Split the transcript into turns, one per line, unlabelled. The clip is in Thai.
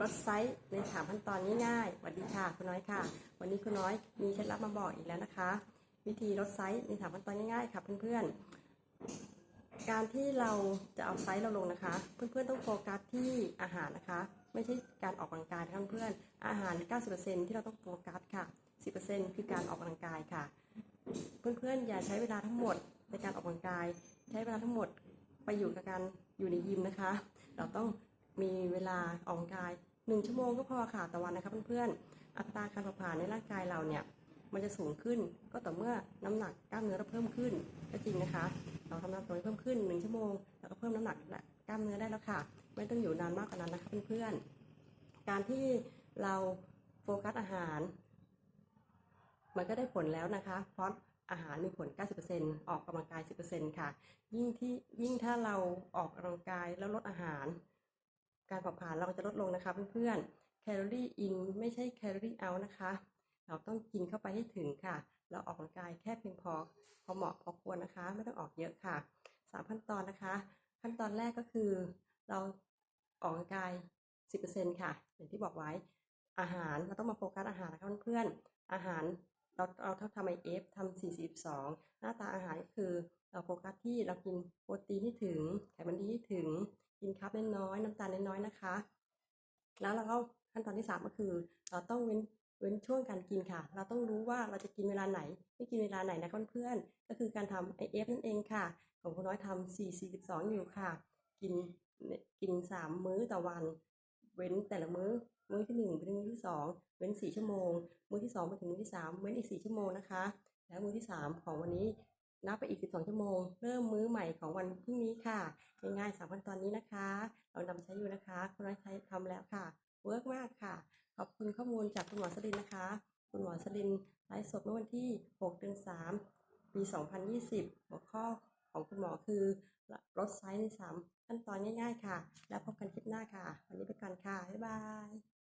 ลดไซส์ในสามขั้นตอนง่ายๆสวัสดีค่ะคุณน้อยค่ะ วันนี้คุณน้อยมีเคล็ดลับมาบอกอีกแล้วนะคะ วิธีลดไซส์ในสามขั้นตอนง่ายๆค่ะเพื่อนๆ การที่เราจะเอาไซส์เราลงนะคะ เพื่อนๆต้องโฟกัสที่อาหารนะคะ ไม่ใช่การออกกำลังกายนะคะเพื่อนๆอาหาร 90%ที่เราต้องโฟกัสค่ะ 10%คือการออกกำลังกายค่ะ เพื่อนๆอย่าใช้เวลาทั้งหมดในการออกกำลังกาย ใช้เวลาทั้งหมดไปอยู่กับการอยู่ในยิมนะคะ เราต้อง มีเวลาออกกำลังกายหนึ่งชั่วโมงก็พอค่ะต่อวันนะคะเพื่อนๆ อัตราการเผาผลาญในร่างกายเราเนี่ยมันจะสูงขึ้นก็ต่อเมื่อน้ำหนักกล้ามเนื้อเราเพิ่มขึ้นก็จริงนะคะ เราทำน้ำหนักตัวเพิ่มขึ้นหนึ่งชั่วโมงแล้วก็เพิ่มน้ำหนักและกล้ามเนื้อได้แล้วค่ะ ไม่ต้องอยู่นานมากกว่านั้นนะคะเพื่อนๆ การที่เราโฟกัสอาหาร มันก็ได้ผลแล้วนะคะ เพราะอาหารมีผล 90%ออกกำลังกาย 10%ค่ะ ยิ่งที่ยิ่งถ้าเราออกกำลังกายแล้วลดอาหาร การเผาผลาญเราจะลดลงนะคะเพื่อนๆ แคลอรี่อินไม่ใช่แคลอรี่เอานะคะ เราต้องกินเข้าไปให้ถึงค่ะ เราออกกำลังกายแค่เพียงพอ พอเหมาะพอควรนะคะ ไม่ต้องออกเยอะค่ะสามขั้นตอนนะคะ ขั้นตอนแรกก็คือ เราออกกำลังกาย10%ค่ะ อย่างที่บอกไว้อาหารเราต้องมาโฟกัสอาหารนะคะเพื่อนๆอาหารเราเราทำไอเอฟทำ42 หน้าตาอาหารก็คือเราโฟกัสที่เรากินโปรตีนที่ถึงไขมันดีที่ถึง กินคาร์บน้อยน้ำตาลน้อยนะคะ แล้วเราก็ขั้นตอนที่สามก็คือ เราต้องเว้นเว้นช่วงการกินค่ะ เราต้องรู้ว่าเราจะกินเวลาไหน ไม่กินเวลาไหนนะเพื่อนๆก็คือการทำ IF นั่นเองค่ะ ของคุณน้อยทำ4 42อยู่ค่ะ กินกิน3มื้อต่อวัน เว้นแต่ละมื้อ มื้อที่1ไปถึงมื้อที่2เว้น4ชั่วโมง มื้อที่2ไปถึงมื้อที่3เว้นอีก4ชั่วโมงนะคะ แล้วมื้อที่3ของวันนี้ นับไปอีก 12 ชั่วโมง เริ่มมื้อใหม่ของวันพรุ่งนี้ค่ะง่ายๆสามขั้นตอนนี้นะคะ เรานำใช้อยู่นะคะคุณน้อยใช้ทำแล้วค่ะ เวิร์กมากค่ะ ขอบคุณข้อมูลจากคุณหมอสลินนะคะ คุณหมอสลินไลฟ์สดเมื่อวันที่6เดือน3 ปี 2020 หัวข้อของคุณหมอคือลดไซส์ใน3ขั้นตอนง่ายๆค่ะ แล้วพบกันคลิปหน้าค่ะ วันนี้ไปก่อนค่ะ บ๊ายบาย